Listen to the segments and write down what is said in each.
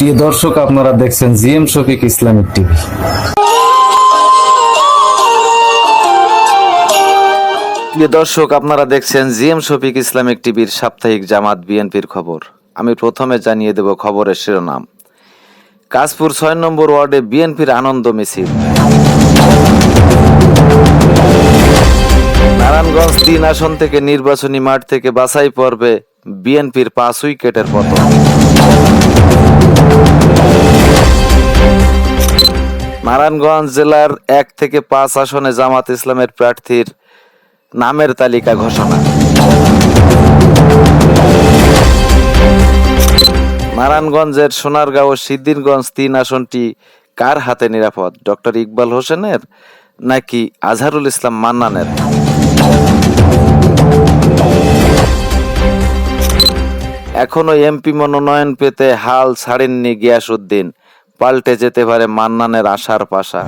প্রিয় দর্শক, আপনারা দেখছেন জিএম শফিক ইসলামিক টিভি। প্রিয় দর্শক, আপনারা দেখছেন জিএম শফিক ইসলামিক টিভির সাপ্তাহিক জামাত বিএনপির খবর। আমি প্রথমে জানিয়ে দেব খবরের শিরোনাম। কাশপুর ছয় নম্বর ওয়ার্ডে বিএনপির আনন্দ মিছিল। নারায়ণগঞ্জ তিন আসন থেকে নির্বাচনী মাঠ থেকে বাছাই পর্বে বিএনপির পাঁচ উইকেটের পতন। নারায়ণগঞ্জ জেলার এক থেকে পাঁচ আসনে জামাত ইসলামের প্রার্থীর নামের তালিকা ঘোষণা। নারায়ণগঞ্জের সোনারগাঁও ও সিদ্দিরগঞ্জ তিন আসনটি কার হাতে নিরাপদ? ডক্টর ইকবাল হোসেনের নাকি আজহারুল ইসলাম মান্নানের? এখনও এমপি মনোনয়ন পেতে হাল ছাড়েননি গিয়াসউদ্দিন। পাল্টে যেতে পারে মান্নানের আশার পাশা।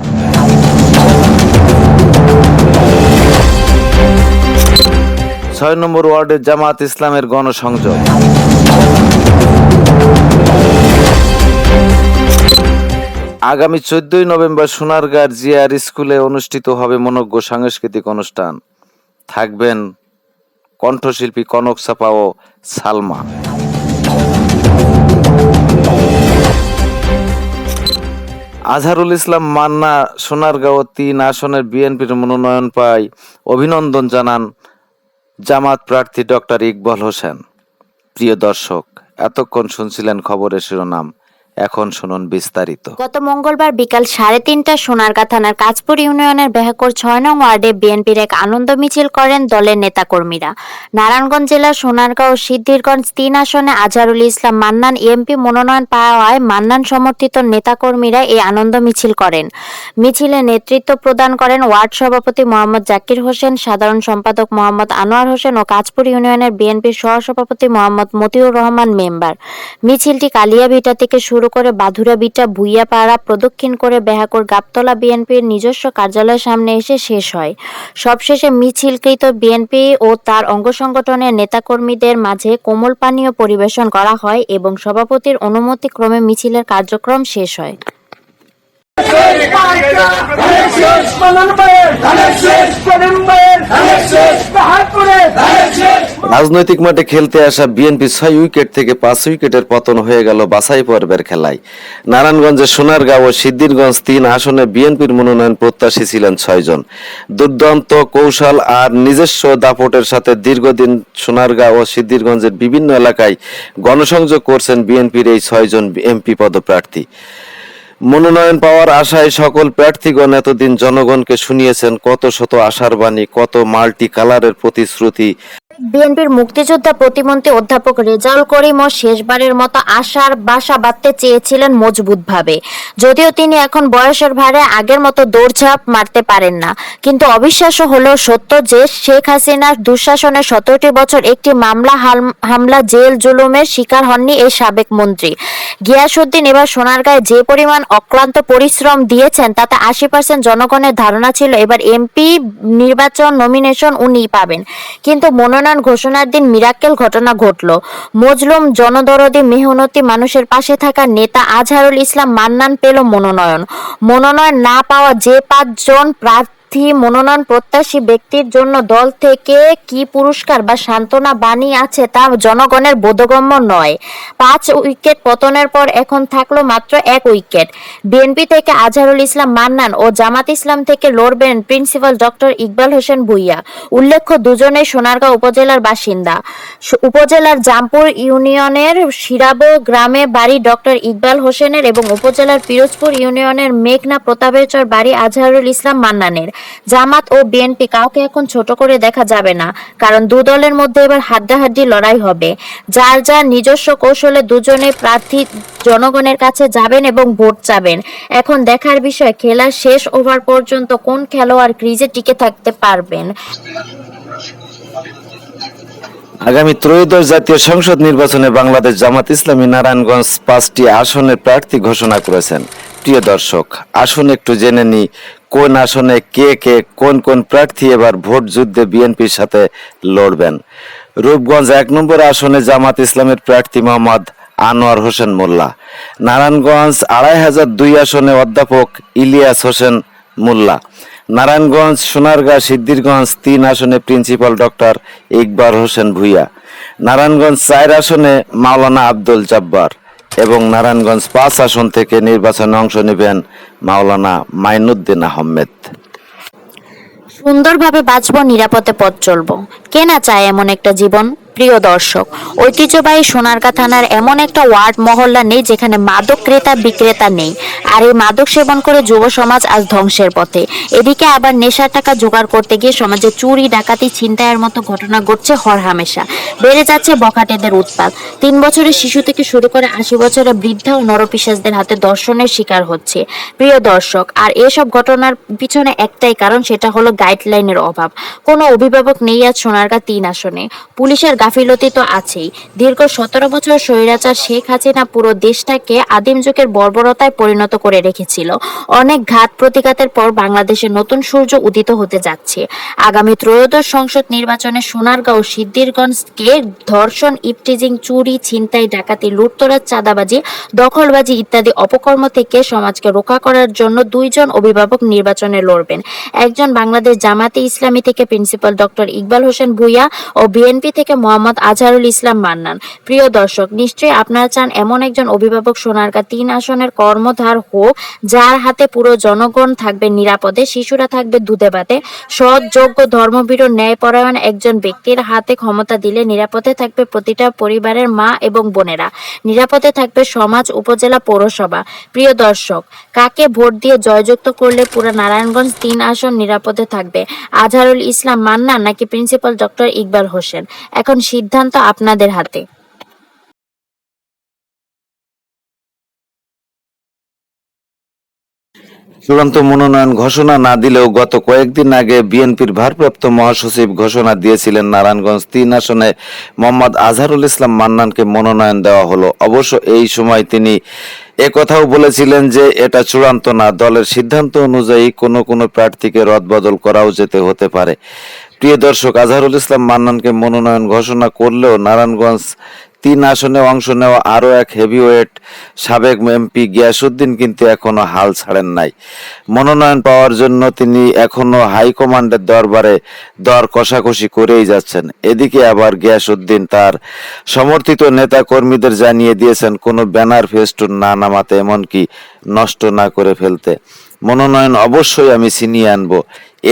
ছয় নম্বর ওয়ার্ডে জামাত ইসলামের গণসংযোগ। আগামী চোদ্দই নভেম্বর সোনারগাঁর জিয়ার স্কুলে অনুষ্ঠিত হবে মনজ্ঞ সাংস্কৃতিক অনুষ্ঠান। থাকবেন কণ্ঠশিল্পী কনক চাপা ও সালমা। আজহারুল ইসলাম মান্না সোনারগাঁও তিন আসনের বিএনপির মনোনয়ন পায়। অভিনন্দন জানান জামাত প্রার্থী ডক্টর ইকবাল হোসেন। প্রিয় দর্শক, এতক্ষণ শুনছিলেন খবরের শিরোনাম। এখন শুনুন বিস্তারিত। গত মঙ্গলবার বিকাল সাড়ে তিনটা সোনারগাঁ থানার কাজপুর ইউনিয়নের বেহাকর ছয় নং ওয়ার্ডে বিএনপির এক আনন্দ মিছিল করেন দলের নেতাকর্মীরা। নারায়ণগঞ্জ জেলার সোনারগাঁও ও সিদ্ধিরগঞ্জ তিন আসনে আজহারুল ইসলাম মান্নান, এমপি মনোনয়ন পাওয়ায় মান্নান সমর্থিত নেতাকর্মীরা এই আনন্দ মিছিল করেন। মিছিলে নেতৃত্ব প্রদান করেন ওয়ার্ড সভাপতি মোহাম্মদ জাকির হোসেন, সাধারণ সম্পাদক মোহাম্মদ আনোয়ার হোসেন ও কাজপুর ইউনিয়নের বিএনপির সহসভাপতি মোহাম্মদ মতিউর রহমান মেম্বার। মিছিলটি কালিয়াভিটা থেকে শুরু করে বাধুরা বিটা ভুইয়াপাড়া প্রদক্ষিণ করে বেহাকর গাবতলা বিএনপির নিজস্ব কার্যালয়ের সামনে এসে শেষ হয়। সবশেষে মিছিলকৃত বিএনপি ও তার অঙ্গ সংগঠনের নেতাকর্মীদের মাঝে কোমল পানীয় পরিবেশন করা হয় এবং সভাপতির অনুমতিক্রমে মিছিলের কার্যক্রম শেষ হয়। রাজনৈতিক মাঠে খেলতে আসা বিএনপি ছয় উইকেট থেকে পাঁচ উইকেটের পতন হয়ে গেল বাছাই পর্বের খেলায়। নারায়ণগঞ্জের সোনারগাঁও ও সিদ্দিরগঞ্জ তিন আসনে বিএনপির মনোনয়ন প্রত্যাশী ছিলেন ছয়জন দুর্দান্ত কৌশল আর নিজস্ব দাপটের সাথে দীর্ঘদিন সোনারগাঁও ও সিদ্দিরগঞ্জের বিভিন্ন এলাকায় গণসংযোগ করছেন বিএনপির এই ছয়জন এমপি পদপ্রার্থী। মনোনয়ন পাওয়ার আশায় সকল প্রার্থীগণ এতদিন জনগণকে শুনিয়েছেন কত শত আশার বাণী, কত মাল্টি কালারের প্রতিশ্রুতি। বিএনপির মুক্তিযোদ্ধা প্রতিমন্ত্রী অধ্যাপক রেজাউল করিমও শেষবারের মতো আশার বাসা বাঁধতে চেয়েছিলেন মজবুতভাবে। যদিও তিনি এখন বয়সের ভারে আগের মতো দৌড়ঝাঁপ মারতে পারেন না। কিন্তু অবিশ্বাস্য হলেও সত্য যে শেখ হাসিনার দুঃশাসনের সতেরোটি বছর একটি মামলা হামলা জেল জুলুমের শিকার হননি এই সাবেক মন্ত্রী। গিয়াসুদ্দিন এবার সোনারগাঁয়ে যে পরিমাণ অক্লান্ত পরিশ্রম দিয়েছেন, তাতে আশি পার্সেন্ট জনগণের ধারণা ছিল এবার এমপি নির্বাচন নমিনেশন উনি পাবেন। কিন্তু মনোনয়ন ঘোষণার দিন মিরাক্কেল ঘটনা ঘটল। মজলুম জনদরদি মেহনতি মানুষের পাশে থাকা নেতা আজহারুল ইসলাম মান্নান পেল মনোনয়ন। মনোনয়ন না পাওয়া যে পাঁচজন প্রার্থী মনোনয়ন প্রত্যাশী ব্যক্তির জন্য দল থেকে কি পুরস্কার বা সান্ত্বনা বাণী আছে তা জনগণের বোধগম্য নয়। পাঁচ উইকেট পতনের পর এখন থাকল মাত্র এক উইকেট। বিএনপি থেকে আজহারুল ইসলাম মান্নান ও জামাত ইসলাম থেকে লড়বেন প্রিন্সিপাল ডক্টর ইকবাল হোসেন ভুইয়া। উল্লেখ্য, দুজনেই সোনারগাঁও উপজেলার বাসিন্দা। উপজেলার জামপুর ইউনিয়নের শিরাবো গ্রামে বাড়ি ডক্টর ইকবাল হোসেনের এবং উপজেলার পিরোজপুর ইউনিয়নের মেঘনা প্রতাপেচর বাড়ি আজহারুল ইসলাম মান্নানের। জামাত ও বিএনপি কাউকে এখন ছোট করে দেখা যাবে না, কারণ দু দলের মধ্যে এবার হাড্ডাহাড্ডি লড়াই হবে। যার যার নিজস্ব কৌশলে দুজনে প্রার্থী জনগণের কাছে যাবেন এবং ভোট চাবেন। এখন দেখার বিষয় খেলার শেষ ওভার পর্যন্ত কোন খেলোয়াড় ক্রিজে টিকে থাকতে পারবেন? আগামী ত্রয়োদশ জাতীয় সংসদ নির্বাচনে বাংলাদেশ জামাত ইসলামী নারায়ণগঞ্জ পাঁচটি আসনের প্রার্থী ঘোষণা করেছেন। প্রিয় দর্শক, আসুন একটু জেনে নি কোন আসনে কে কে কোন কোন প্রার্থী এবার ভোট যুদ্ধে বিএনপির সাথে লড়বেন? রূপগঞ্জ এক নম্বর আসনে জামাত ইসলামের প্রার্থী মোহাম্মদ আনোয়ার হোসেন মোল্লা। নারায়ণগঞ্জ আড়াই হাজার দুই আসনে অধ্যাপক ইলিয়াস হোসেন মোল্লা। নারায়ণগঞ্জ, সোনারগাঁ সিদ্দিরগঞ্জ তিন আসনে প্রিন্সিপাল ডক্টর ইকবাল হোসেন ভুইয়া। নারায়ণগঞ্জ চার আসনে মাওলানা আব্দুল জব্বার। এবং নারায়ণগঞ্জ পাঁচ আসন থেকে নির্বাচনে অংশ নেবেন মাওলানা মাইনুদ্দিন আহমেদ। সুন্দরভাবে বাঁচব, নিরাপদে পথ চলব। কে না চায় এমন একটা জীবন? প্রিয় দর্শক, ঐতিহ্যবাহী সোনারগাঁ থানার এমন একটা ওয়ার্ড মহল্লা নেই যেখানে মাদক ক্রেতা বিক্রেতা নেই। আর এই মাদক সেবন করে যুব সমাজ আজ ধ্বংসের পথে। এদিকে আবার নেশার টাকা জোগাড় করতে গিয়ে সমাজে চুরি, ডাকাতি, ছিনতাইয়ের মতো ঘটনা ঘটছে হরহামেশা বেড়ে যাচ্ছে বখাটেদের উৎপাত। তিন বছরের শিশু থেকে শুরু করে আশি বছরের বৃদ্ধা ও নরপিসাসদের হাতে দর্শনের শিকার হচ্ছে। প্রিয় দর্শক, আর এসব ঘটনার পিছনে একটাই কারণ, সেটা হলো গাইডলাইনের অভাব। কোনো অভিভাবক নেই আজ সোনারগাঁ তিন আসনে। পুলিশের গাফিলতি তো আছেই। দীর্ঘ সতেরো বছর স্বৈরাচার শেখ হাসিনা পুরো দেশটাকে আদিম যুগের বর্বরতায় পরিণত করে রেখেছিল। অনেক ঘাত প্রতিঘাতের পর বাংলাদেশে নতুন সূর্য উদিত হতে যাচ্ছে। আগামী ত্রয়োদশ সংসদ নির্বাচনে সোনারগাঁও ও সিদ্ধিরগঞ্জকে ধর্ষণ, ইপটিজিং, চুরি, ছিনতাই, ডাকাতি, লুটতরাজ, চাঁদাবাজি, দখলবাজি ইত্যাদি অপকর্ম থেকে সমাজকে রক্ষা করার জন্য দুইজন অভিভাবক নির্বাচনে লড়বেন। একজন বাংলাদেশ জামাতে ইসলামী থেকে প্রিন্সিপাল ডক্টর ইকবাল হোসেন ভুইয়া ও বিএনপি থেকে মোহাম্মদ আজহারুল ইসলাম মান্নান। প্রিয় দর্শক, নিশ্চয়ই আপনারা চান এমন একজন অভিভাবক সোনারগাঁ তিন আসনের কর্মধার হোক, যার হাতে পুরো জনগণ থাকবে নিরাপদে, শিশুরা থাকবে দুধে ভাতে সৎ, যোগ্য, ধর্মভীর, ন্যায়পরায়ণ একজন ব্যক্তির হাতে ক্ষমতা দিলে নিরাপদে থাকবে প্রতিটা পরিবারের মা এবং বোনেরা। নিরাপদে থাকবে সমাজ, উপজেলা, পৌরসভা। প্রিয় দর্শক, কাকে ভোট দিয়ে জয়যুক্ত করলে পুরো নারায়ণগঞ্জ তিন আসন নিরাপদে থাকবে? আজহারুল ইসলাম মান্না নাকি প্রিন্সিপাল ডক্টর ইকবাল হোসেন? এখন সিদ্ধান্ত আপনাদের হাতে। চূড়ান্ত মনোনয়ন ঘোষণা না দিলেও গত কয়েকদিন আগে বিএনপির ভারপ্রাপ্ত মহাসচিব ঘোষণা দিয়েছিলেন নারায়ণগঞ্জ তিন আসনে মোহাম্মদ আজহারুল ইসলাম মান্নানকে মনোনয়ন দেওয়া হলো। অবশ্য এই সময় তিনি একথাও বলেছিলেন যে এটা চূড়ান্ত না। দলের সিদ্ধান্ত অনুযায়ী কোন কোন প্রার্থীকে রদবদল করাও যেতে হতে পারে। প্রিয় দর্শক, আজহারুল ইসলাম মান্নানকে মনোনয়ন ঘোষণা করলেও নারায়ণগঞ্জ তিন আসনে অংশ নেওয়া আরও এক হেভিওয়েট সাবেক এমপি গিয়াসুদ্দিন কিন্তু এখনও হাল ছাড়েন নাই। মনোনয়ন পাওয়ার জন্য তিনি এখনও হাইকমান্ডের দরবারে দর কষাকষি করেই যাচ্ছেন। এদিকে আবার গিয়াসুদ্দিন তার সমর্থিত নেতা কর্মীদের জানিয়ে দিয়েছেন, কোনো ব্যানার ফেস্টুন না নামাতে এমনকি নষ্ট না করে ফেলতে। মনোনয়ন অবশ্যই আমি ছিনিয়ে আনব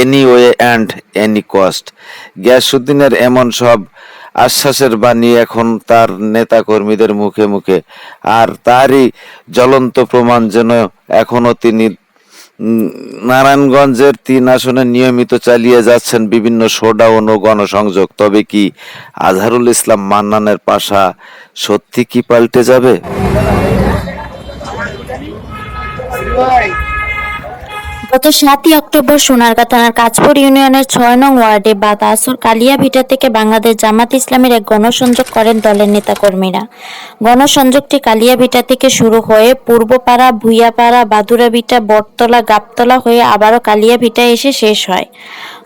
any way and any cost. গিয়াসুদ্দিনের এমন সব আশ্বাসের বাণী এখন তার নেতা কর্মীদের মুখে মুখে। আর তারই জ্বলন্ত প্রমাণ যেন এখনও তিনি নারায়ণগঞ্জের তিন আসনে নিয়মিত চালিয়ে যাচ্ছেন বিভিন্ন শোডাউন ও গণসংযোগ। তবে কি আজহারুল ইসলাম মান্নানের পাশা সত্যি কি পাল্টে যাবে? গত সাতই অক্টোবর সোনারগাঁ থানার কাজপুর ইউনিয়নের ছয় নং ওয়ার্ডে বাতাসুর কালিয়া ভিটা থেকে বাংলাদেশ জামাত ইসলামের এক গণসংযোগ করেন দলের নেতাকর্মীরা। গণসংযোগটি কালিয়া ভিটা থেকে শুরু হয়ে পূর্বপাড়া, ভুইয়াপাড়া বাদুরা ভিটা, বটতলা, গাবতলা হয়ে আবারও কালিয়া ভিটায় এসে শেষ হয়।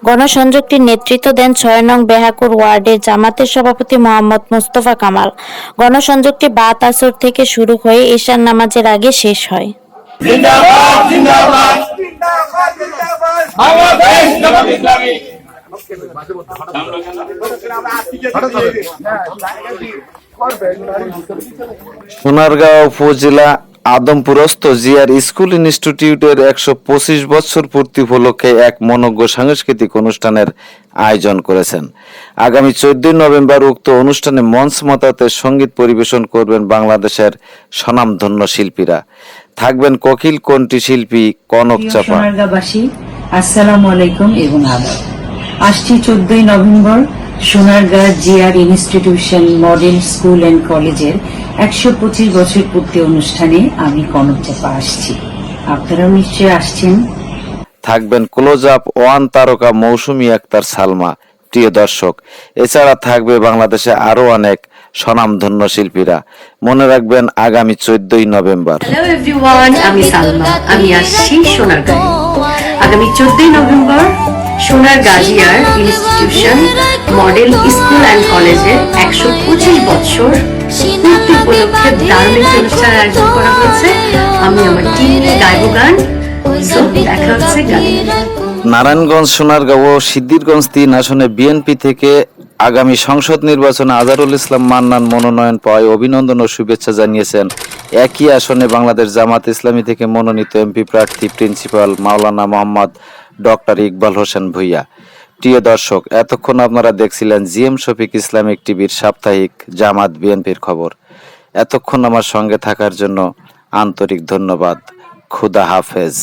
গণসংযোগটির নেতৃত্ব দেন ছয় নং বেহাকুর ওয়ার্ডের জামাতের সভাপতি মোহাম্মদ মোস্তফা কামাল। গণসংযোগটি বাত আসর থেকে শুরু হয়ে ঈশান নামাজের আগে শেষ হয়। জিন্দাবাদ জিন্দাবাদ। বাংলাদেশ জামাত ইসলামী। সোনারগাঁও উপজেলা আদমপুরস্থ জিয়ার স্কুল ইনস্টিটিউটের একশো পঁচিশ বছর পূর্তি উপলক্ষে এক মনজ্ঞ সাংস্কৃতিক অনুষ্ঠানের আয়োজন করেছেন। আগামী চোদ্দই নভেম্বর উক্ত অনুষ্ঠানে মঞ্চ মতাতে সংগীত পরিবেশন করবেন বাংলাদেশের স্বনামধন্য শিল্পীরা। থাকবেন কোকিল কণ্ঠী শিল্পী কনক চাপা। আসসালামু আলাইকুম এবং আদাব। আসছি চোদ্দই November Sonargaon GR institution model school and কলেজের একশো পঁচিশ বছর পূর্তি অনুষ্ঠানে আমি কনক চাপা আসছি। আপনারাও নিশ্চয়ই আসছেন। থাকবেন ক্লোজ আপ ওয়ান তারকা মৌসুমী আক্তার সালমা। প্রিয় দর্শক এছাড়া থাকবে বাংলাদেশে আরও অনেক স্বনামধন্য শিল্পীরা। মনে রাখবেন আগামী চোদ্দই নভেম্বর। হ্যালো এভরিওয়ান আমি সালমা। আমি আসছি সোনারগাঁয়ে। আগামী চোদ্দই নভেম্বর সোনার গাজিয়ার ইনস্টিটিউশন মডেল স্কুল অ্যান্ড কলেজের একশো পঁচিশ বছর পূর্তি উপলক্ষে ধার্মিক অনুষ্ঠানের আয়োজন করা হয়েছে। আমি আমার টিম নিয়ে গাইব গান। দেখা হচ্ছে গানে। নারায়ণগঞ্জ সোনারগাঁও ও সিদ্দিরগঞ্জ তিন আসনে বিএনপি থেকে আগামী সংসদ নির্বাচনে আজারুল ইসলাম মান্নান মনোনয়ন পাওয়ায় অভিনন্দন ও শুভেচ্ছা জানিয়েছেন। একই আসনে বাংলাদেশ জামাত ইসলামী থেকে মনোনীত এমপি প্রার্থী প্রিন্সিপাল মাওলানা মোহাম্মদ ডক্টর ইকবাল হোসেন ভুইয়া। প্রিয় দর্শক, এতক্ষণ আপনারা দেখছিলেন জিএম শফিক ইসলামিক টিভির সাপ্তাহিক জামাত বিএনপির খবর। এতক্ষণ আমার সঙ্গে থাকার জন্য আন্তরিক ধন্যবাদ। খুদা হাফেজ।